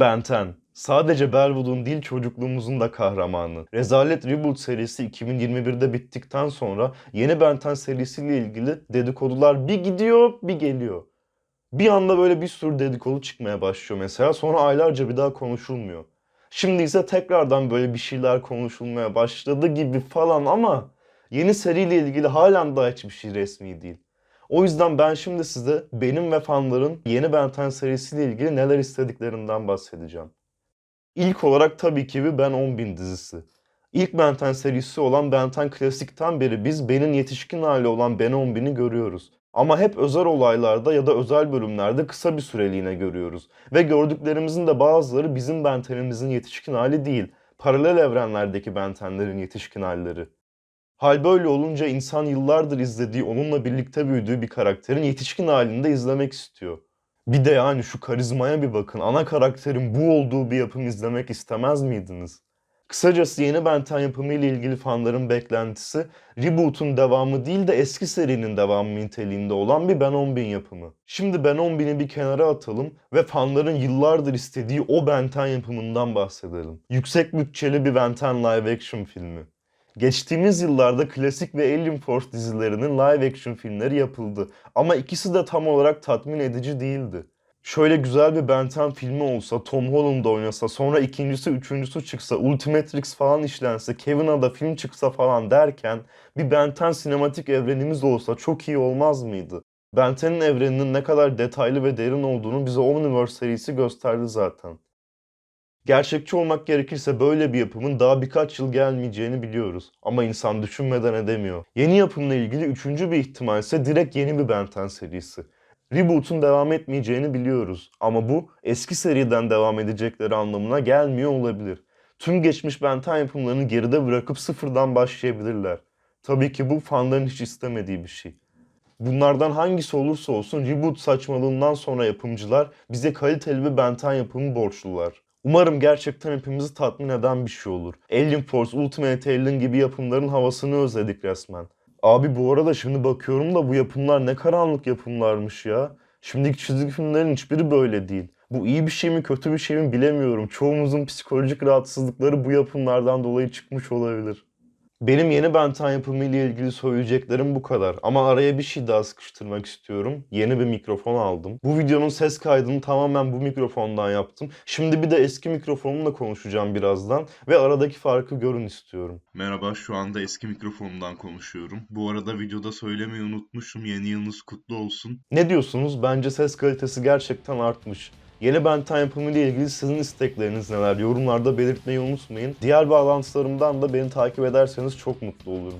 Benten. Sadece Belwood'un değil çocukluğumuzun da kahramanı. Rezalet Reboot serisi 2021'de bittikten sonra yeni Benten serisiyle ilgili dedikodular bir gidiyor bir geliyor. Bir anda böyle bir sürü dedikodu çıkmaya başlıyor mesela sonra aylarca bir daha konuşulmuyor. Şimdi ise tekrardan böyle bir şeyler konuşulmaya başladı gibi falan ama yeni seriyle ilgili halen daha hiçbir şey resmi değil. O yüzden ben şimdi size benim ve fanların yeni Ben 10 serisiyle ilgili neler istediklerinden bahsedeceğim. İlk olarak tabii ki bir Ben 10.000 dizisi. İlk Ben 10 serisi olan Ben 10 Klasik'ten beri biz Ben'in yetişkin hali olan Ben 10.000'i görüyoruz. Ama hep özel olaylarda ya da özel bölümlerde kısa bir süreliğine görüyoruz. Ve gördüklerimizin de bazıları bizim Ben 10'imizin yetişkin hali değil. Paralel evrenlerdeki Ben 10'lerin yetişkin halleri. Hal böyle olunca insan yıllardır izlediği, onunla birlikte büyüdüğü bir karakterin yetişkin halinde izlemek istiyor. Bir de yani şu karizmaya bir bakın. Ana karakterin bu olduğu bir yapım izlemek istemez miydiniz? Kısacası yeni Ben 10 yapımı ile ilgili fanların beklentisi reboot'un devamı değil de eski serinin devamı niteliğinde olan bir Ben 10.000 yapımı. Şimdi Ben 10.000'i bir kenara atalım ve fanların yıllardır istediği o Ben 10 yapımından bahsedelim. Yüksek bütçeli bir Ben 10 live action filmi. Geçtiğimiz yıllarda klasik ve Alien Force dizilerinin live action filmleri yapıldı ama ikisi de tam olarak tatmin edici değildi. Şöyle güzel bir Ben 10 filmi olsa, Tom Holland oynasa, sonra ikincisi, üçüncüsü çıksa, Ultimatrix falan işlense, Kevin Ada film çıksa falan derken bir Ben 10 sinematik evrenimiz olsa çok iyi olmaz mıydı? Ben 10'in evreninin ne kadar detaylı ve derin olduğunu bize Omniverse serisi gösterdi zaten. Gerçekçi olmak gerekirse böyle bir yapımın daha birkaç yıl gelmeyeceğini biliyoruz. Ama insan düşünmeden edemiyor. Yeni yapımla ilgili üçüncü bir ihtimal ise direkt yeni bir Ben 10 serisi. Reboot'un devam etmeyeceğini biliyoruz. Ama bu eski seriden devam edecekleri anlamına gelmiyor olabilir. Tüm geçmiş Ben 10 yapımlarını geride bırakıp sıfırdan başlayabilirler. Tabii ki bu fanların hiç istemediği bir şey. Bunlardan hangisi olursa olsun reboot saçmalığından sonra yapımcılar bize kaliteli bir Ben 10 yapımı borçlular. Umarım gerçekten hepimizi tatmin eden bir şey olur. Alien Force, Ultimate Alien gibi yapımların havasını özledik resmen. Abi bu arada şimdi bakıyorum da bu yapımlar ne karanlık yapımlarmış ya. Şimdiki çizgi filmlerin hiçbiri böyle değil. Bu iyi bir şey mi kötü bir şey mi bilemiyorum. Çoğumuzun psikolojik rahatsızlıkları bu yapımlardan dolayı çıkmış olabilir. Benim yeni Ben 10 yapımı ile ilgili söyleyeceklerim bu kadar. Ama araya bir şey daha sıkıştırmak istiyorum. Yeni bir mikrofon aldım. Bu videonun ses kaydını tamamen bu mikrofondan yaptım. Şimdi bir de eski mikrofonumla konuşacağım birazdan ve aradaki farkı görün istiyorum. Merhaba, şu anda eski mikrofonumdan konuşuyorum. Bu arada videoda söylemeyi unutmuşum. Yeni yılınız kutlu olsun. Ne diyorsunuz? Bence ses kalitesi gerçekten artmış. Yeni Ben 10 yapımı ile ilgili sizin istekleriniz neler? Yorumlarda belirtmeyi unutmayın. Diğer bağlantılarımdan da beni takip ederseniz çok mutlu olurum.